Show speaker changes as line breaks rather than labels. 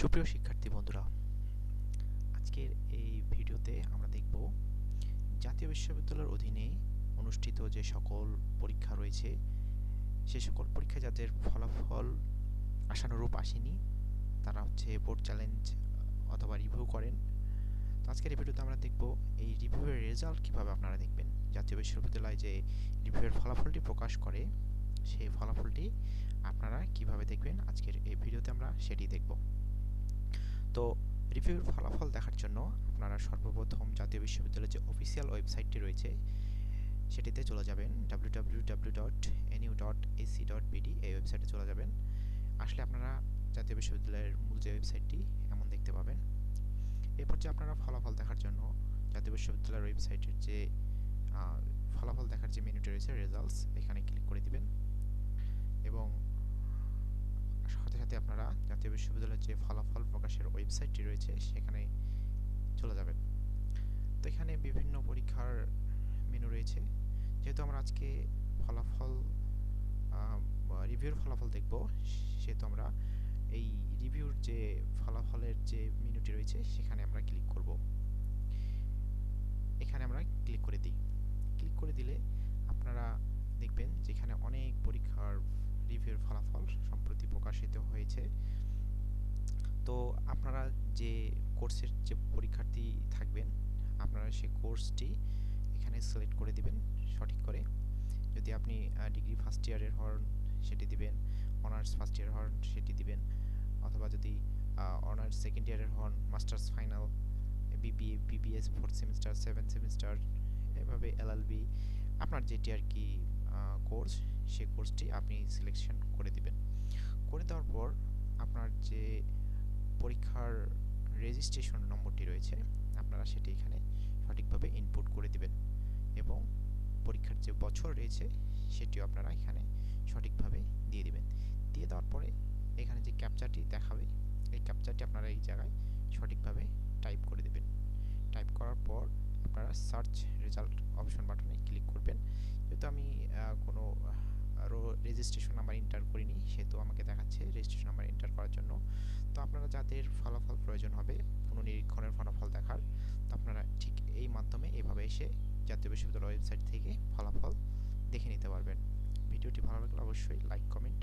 সুপ্রিয় শিক্ষার্থী বন্ধুরা, আজকের এই ভিডিওতে আমরা দেখব জাতীয় বিশ্ববিদ্যালয়ের অধীনে অনুষ্ঠিত যে সকল পরীক্ষা রয়েছে, সে সকল পরীক্ষায় যাদের ফলাফল আশানুরূপ আসেনি, তারা হচ্ছে বোর্ড চ্যালেঞ্জ অথবা রিভিউ করেন। তো আজকের এই ভিডিওতে আমরা দেখব এই রিভিউয়ের রেজাল্ট কীভাবে আপনারা দেখবেন। জাতীয় বিশ্ববিদ্যালয় যে রিভিউয়ের ফলাফলটি প্রকাশ করে, সেই ফলাফলটি আপনারা কীভাবে দেখবেন, আজকের এই ভিডিওতে আমরা সেটি দেখব। তো রিভিউর ফলাফল দেখার জন্য আপনারা সর্বপ্রথম জাতীয় বিশ্ববিদ্যালয়ের যে অফিসিয়াল ওয়েবসাইটটি রয়েছে, সেটিতে চলে যাবেন www.nu.ac.bd এই ওয়েবসাইটে চলে যাবেন। আসলে আপনারা জাতীয় বিশ্ববিদ্যালয়ের মূল যে ওয়েবসাইটটি, এমন দেখতে পাবেন। এরপর যে আপনারা ফলাফল দেখার জন্য জাতীয় বিশ্ববিদ্যালয়ের ওয়েবসাইটের যে ফলাফল দেখার যে মেনুটি রয়েছে রেজাল্টস এখানে ক্লিক করে দিবেন। আপনারা জাতীয় বিশ্ববিদ্যালয়ের যে ফলাফল প্রকাশের ওয়েবসাইটটি রয়েছে, সেখানে চলে যাবেন। তো এখানে বিভিন্ন পরীক্ষার মেনু রয়েছে। যেহেতু আমরা আজকে ফলাফল রিভিউর ফলাফল দেখব, সেহেতু আমরা এই রিভিউর যে ফলাফলের যে মেনুটি রয়েছে, সেখানে আমরা ক্লিক করব। এখানে আমরা ক্লিক করে দিই। ক্লিক করে দিলে আপনারা দেখবেন যেখানে অনেক পরীক্ষার রিভিউর ফলাফল সম্প্রতি আপনারা যে কোর্সের যে পরীক্ষার্থী থাকবেন, আপনারা সেই কোর্সটি এখানে সিলেক্ট করে দিবেন সঠিক করে। যদি আপনি ডিগ্রি ফার্স্ট ইয়ারের হন, সেটি দিবেন। অনার্স ফার্স্ট ইয়ার হন, সেটি দিবেন। অথবা যদি অনার্স সেকেন্ড ইয়ারের হন masters final BBA BBS fourth semester seven semester এভাবে এলএলবি আপনার যেটি আর কি কোর্স সেই কোর্সটি আপনি সিলেকশন করে দিবেন। করে দেওয়ার পর আপনার রেজিস্ট্রেশন নম্বরটি রয়েছে, আপনারা সেটি এখানে সঠিকভাবে ইনপুট করে দিবেন এবং পরীক্ষার যে বছর রয়েছে সেটিও আপনারা এখানে সঠিকভাবে দিয়ে দিবেন। দিয়ে দেওয়ার পরে এখানে যে ক্যাপচারটি দেখাবে, এই ক্যাপচারটি আপনারা এই জায়গায় সঠিকভাবে টাইপ করে দেবেন। টাইপ করার পর আপনারা সার্চ রেজাল্ট অপশন বাটনে ক্লিক করবেন। যেহেতু আমি কোনো আরও রেজিস্ট্রেশন নাম্বার এন্টার করিনি, সেহেতু আমাকে দেখাচ্ছে রেজিস্ট্রেশন নাম্বার এন্টার করার জন্য। তো আপনারা যাদের ফলাফল প্রয়োজন হবে পুনঃনিরীক্ষণের ফলাফল দেখার। তো আপনারা ঠিক এই মাধ্যমে এভাবে এসে জাতীয় বিশ্ববিদ্যালয় ওয়েবসাইট থেকে ফলাফল দেখে নিতে পারবেন। ভিডিওটি ভালো লাগলে অবশ্যই লাইক কমেন্ট